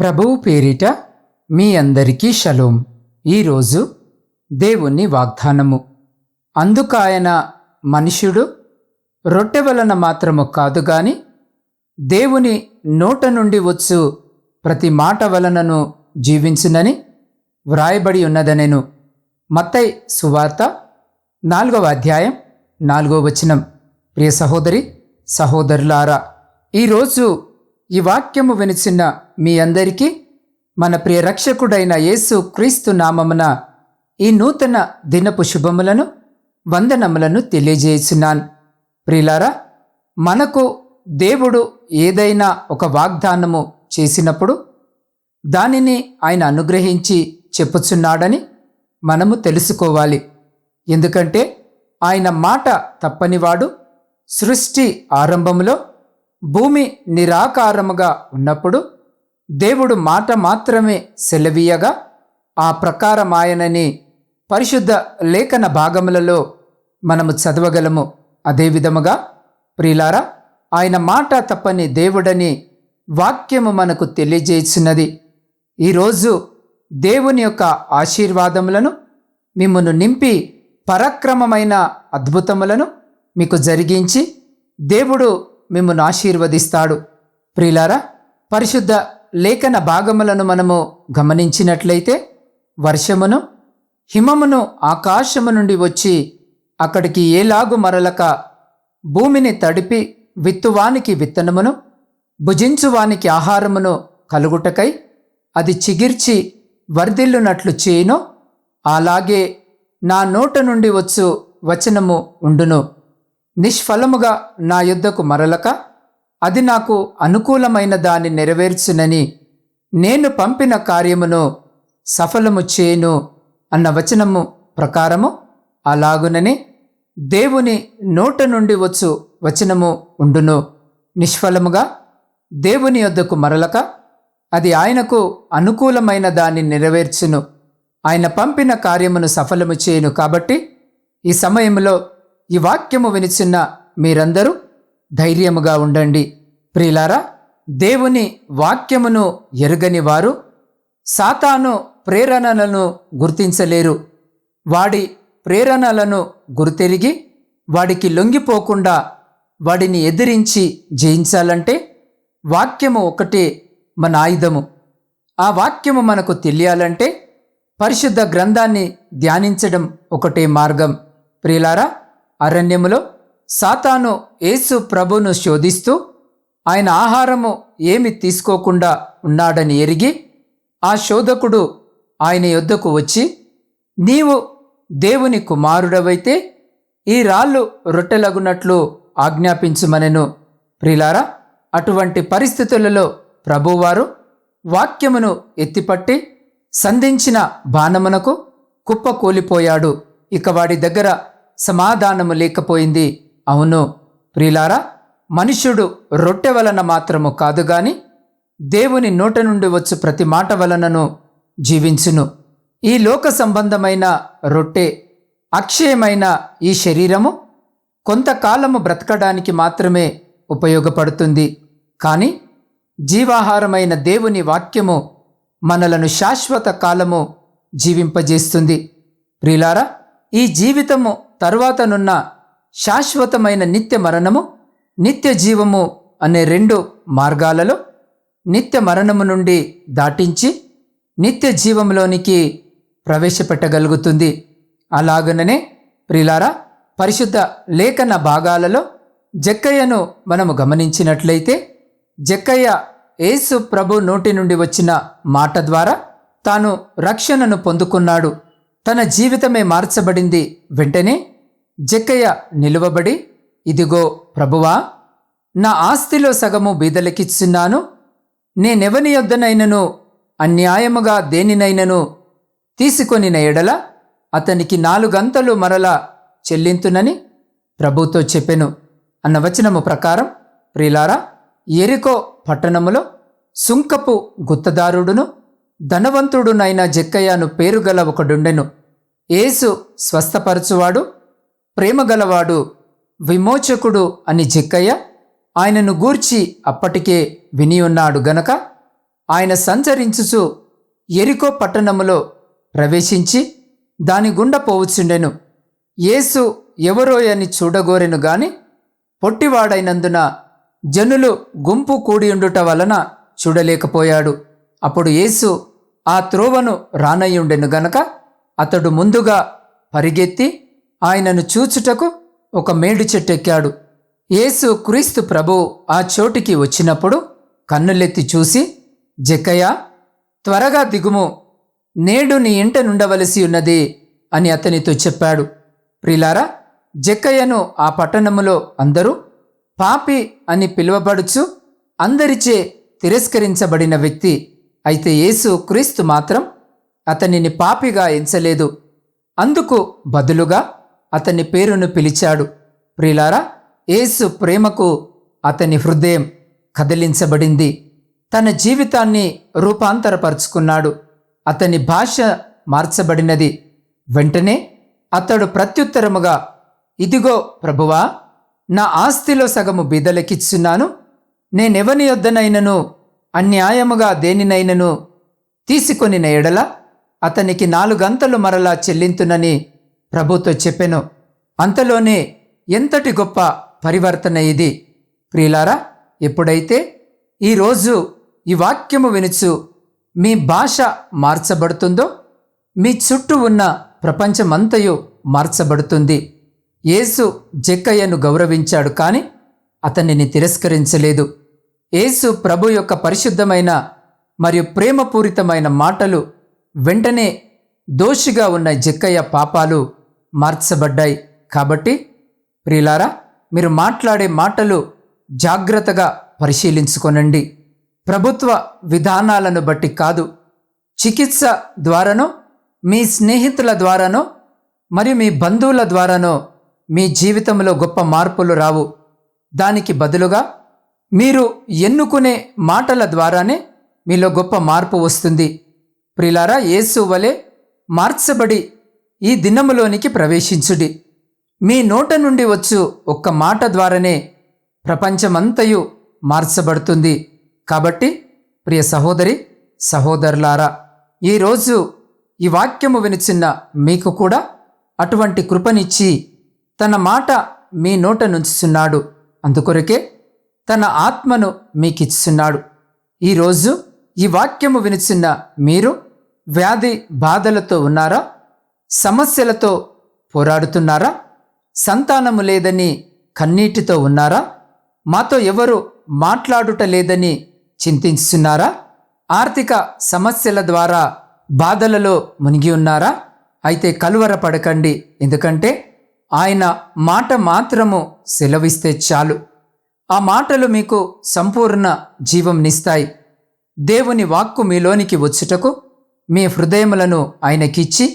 ప్రభువు పేరిట మీ అందరికీ షలోం. ఈరోజు దేవుని వాగ్దానము. అందుకాయన మనుష్యుడు రొట్టె వలన మాత్రము కాదు గాని దేవుని నోట నుండి వచ్చు ప్రతి మాట వలనను జీవించునని వ్రాయబడి ఉన్నదనెను. మత్తై సువార్త నాలుగవ అధ్యాయం నాలుగవ వచనం. ప్రియ సహోదరి సహోదరులారా ఈరోజు ఈ వాక్యము వినిచిన మీ అందరికీ మన ప్రియ రక్షకుడైన యేసు క్రీస్తు నామమున ఈ నూతన దినపు శుభములను వందనములను తెలియజేస్తున్నాను. ప్రియులారా మనకు దేవుడు ఏదైనా ఒక వాగ్దానము చేసినప్పుడు దానిని ఆయన అనుగ్రహించి చెప్పుచున్నాడని మనము తెలుసుకోవాలి. ఎందుకంటే ఆయన మాట తప్పనివాడు. సృష్టి ఆరంభములో భూమి నిరాకారముగా ఉన్నప్పుడు దేవుడు మాట మాత్రమే సెలవీయగా ఆ ప్రకారమాయనని పరిశుద్ధ లేఖన భాగములలో మనము చదవగలము. అదేవిధముగా ప్రియులారా ఆయన మాట తప్పని దేవుడని వాక్యము మనకు తెలియజేస్తున్నది ఈరోజు దేవుని యొక్క ఆశీర్వాదములను మిమ్మను నింపి పరక్రమమైన అద్భుతములను మీకు జరిగించి దేవుడు మిమ్మల్ని ఆశీర్వదిస్తాడు ప్రిలారా పరిశుద్ధ లేఖన భాగములను మనము గమనించినట్లయితే వర్షమును హిమమును ఆకాశము నుండి వచ్చి అక్కడికి ఏలాగు మరలక భూమిని తడిపి విత్తువానికి విత్తనమును భుజించువానికి ఆహారమును కలుగుటకై అది చిగిర్చి వర్ధిల్లునట్లు చేయను. అలాగే నా నోట నుండి వచ్చు వచనము ఉండును. నిష్ఫలముగా నా యుద్ధకు మరలక అది నాకు అనుకూలమైన దాన్ని నెరవేర్చునని నేను పంపిన కార్యమును సఫలము చేయను అన్న వచనము ప్రకారము అలాగునని దేవుని నోట నుండి వచ్చు వచనము ఉండును. నిష్ఫలముగా దేవుని యొద్దకు మరలక అది ఆయనకు అనుకూలమైన దాన్ని నెరవేర్చును. ఆయన పంపిన కార్యమును సఫలము చేయను కాబట్టి ఈ సమయంలో ఈ వాక్యము వినిచిన్న మీరందరూ ధైర్యముగా ఉండండి. ప్రియులారా దేవుని వాక్యమును ఎరుగని వారు సాతాను ప్రేరణలను గుర్తించలేరు. వాడి ప్రేరణలను గుర్తెరిగి వాడికి లొంగిపోకుండా వాడిని ఎదిరించి జయించాలంటే వాక్యము ఒకటే మన ఆయుధము. ఆ వాక్యము మనకు తెలియాలంటే పరిశుద్ధ గ్రంథాన్ని ధ్యానించడం ఒకటే మార్గం. ప్రియులారా అరణ్యములో సాతాను యేసు ప్రభును శోధిస్తూ ఆయన ఆహారము ఏమి తీసుకోకుండా ఉన్నాడని ఎరిగి ఆ శోధకుడు ఆయన యొద్దకు వచ్చి నీవు దేవుని కుమారుడవైతే ఈ రాళ్ళు రొట్టెలగునట్లు ఆజ్ఞాపించుమనెను. ప్రిలారా అటువంటి పరిస్థితులలో ప్రభువారు వాక్యమును ఎత్తిపట్టి సంధించిన బాణమునకు కుప్ప కూలిపోయాడు. ఇక వాడి దగ్గర సమాధానము లేకపోయింది. అవును ప్రిలారా మనుష్యుడు రొట్టె వలన మాత్రము కాదు గాని దేవుని నోట నుండి వచ్చు ప్రతి మాట వలనను జీవించును. ఈ లోక సంబంధమైన రొట్టె అక్షయమైన ఈ శరీరము కొంతకాలము బ్రతకడానికి మాత్రమే ఉపయోగపడుతుంది. కానీ జీవాహారమైన దేవుని వాక్యము మనలను శాశ్వత కాలము జీవింపజేస్తుంది. ప్రిలారా ఈ జీవితము తర్వాతనున్న శాశ్వతమైన నిత్య మరణము నిత్య జీవము అనే రెండు మార్గాలలో నిత్య మరణము నుండి దాటించి నిత్య జీవంలోనికి ప్రవేశపెట్టగలుగుతుంది. అలాగననే ప్రిలారా పరిశుద్ధ లేఖన భాగాలలో జక్కయ్యను మనము గమనించినట్లయితే జక్కయ్య యేసు ప్రభు నోటి నుండి వచ్చిన మాట ద్వారా తాను రక్షణను పొందుకున్నాడు. తన జీవితమే మార్చబడింది. వెంటనే జక్కయ్య నిలువబడి ఇదిగో ప్రభువా నా ఆస్తిలో సగము బీదలకిచ్చున్నాను. నేనెవని యొద్దనైనను అన్యాయముగా దేనినైనను తీసుకొనిన ఎడల అతనికి నాలుగంతలు మరల చెల్లింతునని ప్రభుతో చెప్పెను. అన్న వచనము ప్రకారం ప్రిలారా ఎరికో పట్టణములో సుంకపు గుత్తదారుడును ధనవంతుడునైన జక్కయ్యను పేరుగల ఒకడుండెను. యేసు స్వస్థపరచువాడు ప్రేమగలవాడు విమోచకుడు అని జక్కయ్య ఆయనను గూర్చి అప్పటికే విని ఉన్నాడు గనక ఆయన సంచరించుచు ఎరికో పట్టణములో ప్రవేశించి దాని గుండా పోవచ్చుండెను యేసు ఎవరోయని చూడగోరెను గాని పొట్టివాడైనందున జనులు గుంపు కూడియుండుట వలన చూడలేకపోయాడు. అప్పుడు యేసు ఆ త్రోవను రానయ్యుండెను గనక అతడు ముందుగా పరిగెత్తి ఆయనను చూచుటకు ఒక మేడు చెట్టెక్కాడు. యేసు క్రీస్తు ప్రభు ఆ చోటికి వచ్చినప్పుడు కన్నులెత్తి చూసి జక్కయ్య త్వరగా దిగుము. నేడు నీ ఇంట నుండవలసి ఉన్నది అని అతనితో చెప్పాడు. ప్రిలారా జక్కయ్యను ఆ పట్టణములో అందరూ పాపి అని పిలువబడుచు అందరిచే తిరస్కరించబడిన వ్యక్తి అయితే యేసు క్రీస్తు మాత్రం అతనిని పాపిగా ఎంచలేదు. అందుకు బదులుగా అతని పేరును పిలిచాడు. ప్రిలారా యేసు ప్రేమకు అతని హృదయం కదిలించబడింది. తన జీవితాన్ని రూపాంతరపరుచుకున్నాడు. అతని భాష మార్చబడినది. వెంటనే అతడు ప్రత్యుత్తరముగా ఇదిగో ప్రభువా నా ఆస్తిలో సగము బీదలకిచ్చున్నాను. నేనెవని యొద్దనైనను అన్యాయముగా దేనినైనను తీసుకొని ఎడల అతనికి నాలుగంతలు మరలా చెల్లింతునని ప్రభుతో చెప్పెను. అంతలోనే ఎంతటి గొప్ప పరివర్తన ఇది. ప్రియులారా ఎప్పుడైతే ఈరోజు ఈ వాక్యము వినుచు మీ భాష మార్చబడుతుందో మీ చుట్టూ ఉన్న ప్రపంచమంతయు మార్చబడుతుంది. యేసు జక్కయ్యను గౌరవించాడు కానీ అతనిని తిరస్కరించలేదు. యేసు ప్రభు యొక్క పరిశుద్ధమైన మరియు ప్రేమపూరితమైన మాటలు వెంటనే దోషిగా ఉన్న జక్కయ్య పాపాలు మార్చబడ్డాయి. కాబట్టి ప్రియులారా మీరు మాట్లాడే మాటలు జాగ్రత్తగా పరిశీలించుకొనండి. ప్రభుత్వ విధానాలను బట్టి కాదు చికిత్స ద్వారానో మీ స్నేహితుల ద్వారానో మరియు మీ బంధువుల ద్వారానో మీ జీవితంలో గొప్ప మార్పులు రావు. దానికి బదులుగా మీరు ఎన్నుకునే మాటల ద్వారానే మీలో గొప్ప మార్పు వస్తుంది. ప్రిలారా యేసు వలె మార్చబడి ఈ దినములోనికి ప్రవేశించుడి. మీ నోట నుండి వచ్చు ఒక్క మాట ద్వారానే ప్రపంచమంతయు మార్చబడుతుంది. కాబట్టి ప్రియ సహోదరి సహోదరులారా ఈరోజు ఈ వాక్యము వినిచిన్న మీకు కూడా అటువంటి కృపనిచ్చి తన మాట మీ నోట నుంచుచున్నాడు అందుకొరకే తన ఆత్మను మీకిచ్చున్నాడు ఈరోజు ఈ వాక్యము వినిచిన్న మీరు వ్యాధి బాధలతో ఉన్నారా? సమస్యలతో పోరాడుతున్నారా? సంతానము లేదని కన్నీటితో ఉన్నారా? మాతో ఎవరు మాట్లాడుట లేదని చింతిస్తున్నారా ఆర్థిక సమస్యల ద్వారా బాధలలో మునిగి ఉన్నారా? అయితే కలువరపడకండి ఎందుకంటే ఆయన మాట మాత్రము సెలవిస్తే చాలు. ఆ మాటలు మీకు సంపూర్ణ జీవంనిస్తాయి దేవుని వాక్కు మీలోనికి వచ్చుటకు మీ హృదయములను ఆయనకిచ్చి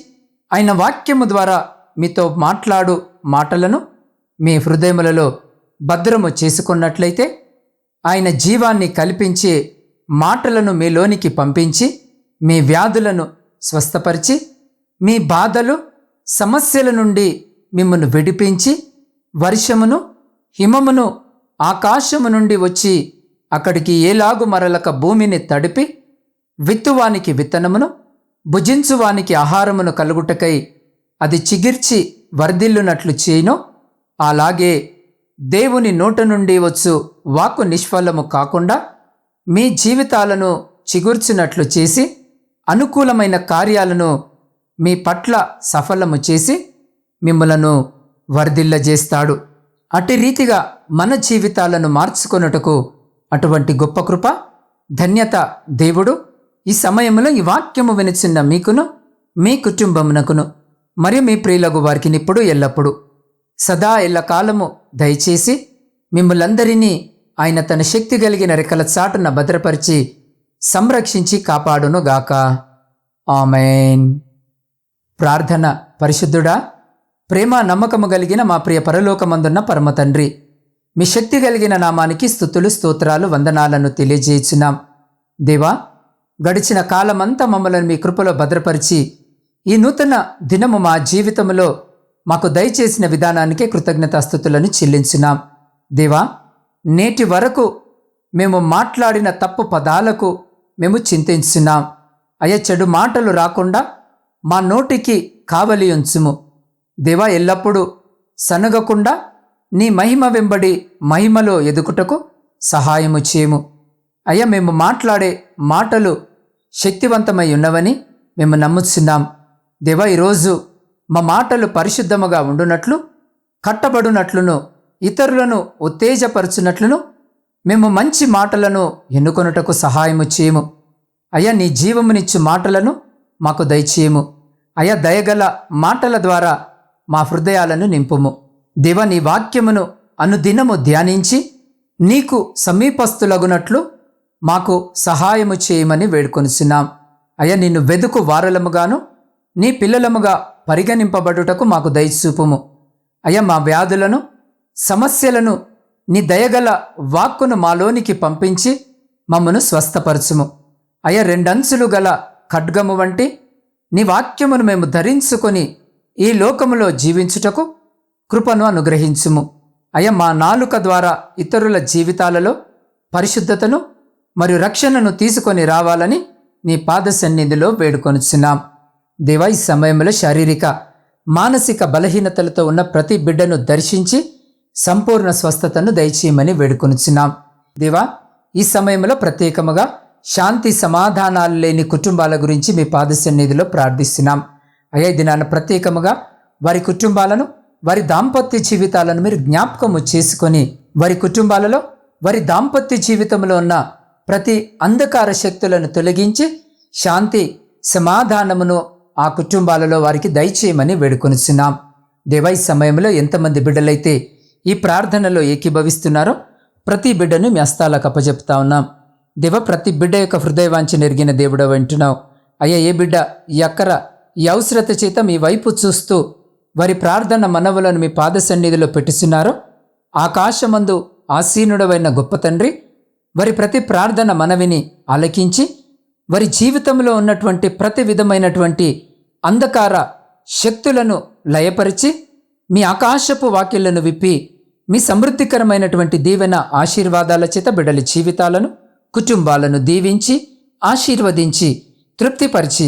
ఆయన వాక్యము ద్వారా మీతో మాట్లాడు మాటలను మీ హృదయములలో భద్రము చేసుకున్నట్లయితే ఆయన జీవాన్ని కల్పించి మాటలను మీలోనికి పంపించి మీ వ్యాధులను స్వస్థపరిచి మీ బాధలు సమస్యల నుండి మిమ్మను విడిపించి వర్షమును హిమమును ఆకాశము నుండి వచ్చి అక్కడికి ఏలాగు మరలక భూమిని తడిపి విత్తువానికి విత్తనమును భుజించువానికి ఆహారమును కలుగుటకై అది చిగిర్చి వర్ధిల్లునట్లు చేయను. అలాగే దేవుని నోట నుండి వచ్చు వాక్కు నిష్ఫలము కాకుండా మీ జీవితాలను చిగుర్చినట్లు చేసి అనుకూలమైన కార్యాలను మీ పట్ల సఫలము చేసి మిమ్మలను వర్ధిల్లజేస్తాడు. అటు రీతిగా మన జీవితాలను మార్చుకొనుటకు అటువంటి గొప్ప కృప ధన్యత దేవుడు ఈ సమయంలో ఈ వాక్యము వినిచిన్న మీకును మీ కుటుంబమునకును మరియు మీ ప్రియులకు వారికి ఇప్పుడు ఎల్లప్పుడు. సదా ఎల్లకాలము దయచేసి మిమ్మలందరినీ ఆయన తన శక్తి కలిగిన రెక్కల చాటున భద్రపరిచి సంరక్షించి కాపాడును గాక ఆమెన్. ప్రార్థన పరిశుద్ధుడా ప్రేమ నమ్మకము కలిగిన మా ప్రియ పరలోకమందున్న పరమ తండ్రి మీ శక్తి కలిగిన నామానికి స్థుతులు స్తోత్రాలు వందనాలను తెలియజేయించినాం దేవా గడిచిన కాలమంతా మమ్మల్ని మీ కృపలో భద్రపరిచి ఈ నూతన దినము మా జీవితంలో మాకు దయచేసిన విధానానికే కృతజ్ఞతాస్థుతులను చెల్లించున్నాం. దేవా నేటి వరకు మేము మాట్లాడిన తప్పు పదాలకు మేము చింతించున్నాం. అయ్యా చెడు మాటలు రాకుండా మా నోటికి కావలి ఉంచుము దేవా ఎల్లప్పుడూ సనగకుండా నీ మహిమ వెంబడి మహిమలో ఎదుగుటకు సహాయము చేయము. అయ్యా మేము మాట్లాడే మాటలు శక్తివంతమై ఉన్నవని మేము నమ్ముచున్నాం. దేవా ఈరోజు మా మాటలు పరిశుద్ధముగా ఉండునట్లు కట్టబడునట్లును ఇతరులను ఉత్తేజపరచునట్లును మేము మంచి మాటలను ఎన్నుకొనుటకు సహాయము చేయము. అయ్యా నీ జీవమునిచ్చు మాటలను మాకు దయచేయము. అయ్యా దయగల మాటల ద్వారా మా హృదయాలను నింపుము. దేవ నీ వాక్యమును అనుదినము ధ్యానించి నీకు సమీపస్థులగునట్లు మాకు సహాయము చేయమని వేడుకొనిచున్నాం. అయ్యా నిన్ను వెదుకు వారలముగాను నీ పిల్లలముగా పరిగణింపబడుటకు మాకు దయచూపుము. అయ్యా మా వ్యాధులను సమస్యలను నీ దయగల వాక్కును మాలోనికి పంపించి మమ్మను స్వస్థపరచుము. అయ్యా రెండంచులు గల ఖడ్గము వంటి నీ వాక్యమును మేము ధరించుకొని ఈ లోకములో జీవించుటకు కృపను అనుగ్రహించుము. అయ్యా మా నాలుక ద్వారా ఇతరుల జీవితాలలో పరిశుద్ధతను మరియు రక్షణను తీసుకొని రావాలని నీ పాద సన్నిధిలో వేడుకొనుచున్నాం. దేవా ఈ సమయంలో శారీరక మానసిక బలహీనతలతో ఉన్న ప్రతి బిడ్డను దర్శించి సంపూర్ణ స్వస్థతను దయచేయమని వేడుకొనుచున్నాం. దేవా ఈ సమయంలో ప్రత్యేకముగా శాంతి సమాధానాలు లేని కుటుంబాల గురించి మీ పాద సన్నిధిలో ప్రార్థిస్తున్నాం. అయ్యే దినాన ప్రత్యేకముగా వారి కుటుంబాలను వారి దాంపత్య జీవితాలను మీరు జ్ఞాపకము చేసుకొని వారి కుటుంబాలలో వారి దాంపత్య జీవితంలో ఉన్న ప్రతి అంధకార శక్తులను తొలగించి శాంతి సమాధానమును ఆ కుటుంబాలలో వారికి దయచేయమని వేడుకొనిచున్నాం. దేవై సమయంలో ఎంతమంది బిడ్డలైతే ఈ ప్రార్థనలో ఏకీభవిస్తున్నారో ప్రతి బిడ్డను మీ అస్తాల అప్పచెప్తా ఉన్నాం. దేవ ప్రతి బిడ్డ యొక్క హృదయవాంఛ నెరిగిన దేవుడ వింటున్నావు. అయ్యా ఏ బిడ్డ ఈ అక్కర ఈ అవసరత చేత మీ వైపు చూస్తూ వారి ప్రార్థన మనవులను మీ పాద సన్నిధిలో పెట్టుచున్నారో ఆకాశమందు ఆసీనుడవైన గొప్ప తండ్రి వారి ప్రతి ప్రార్థన మనవిని ఆలకించి వారి జీవితంలో ఉన్నటువంటి ప్రతి విధమైనటువంటి అంధకార శక్తులను లయపరిచి మీ ఆకాశపు వాక్యలను విప్పి మీ సమృద్ధికరమైనటువంటి దీవెన ఆశీర్వాదాల చేత బిడల జీవితాలను కుటుంబాలను దీవించి ఆశీర్వదించి తృప్తిపరిచి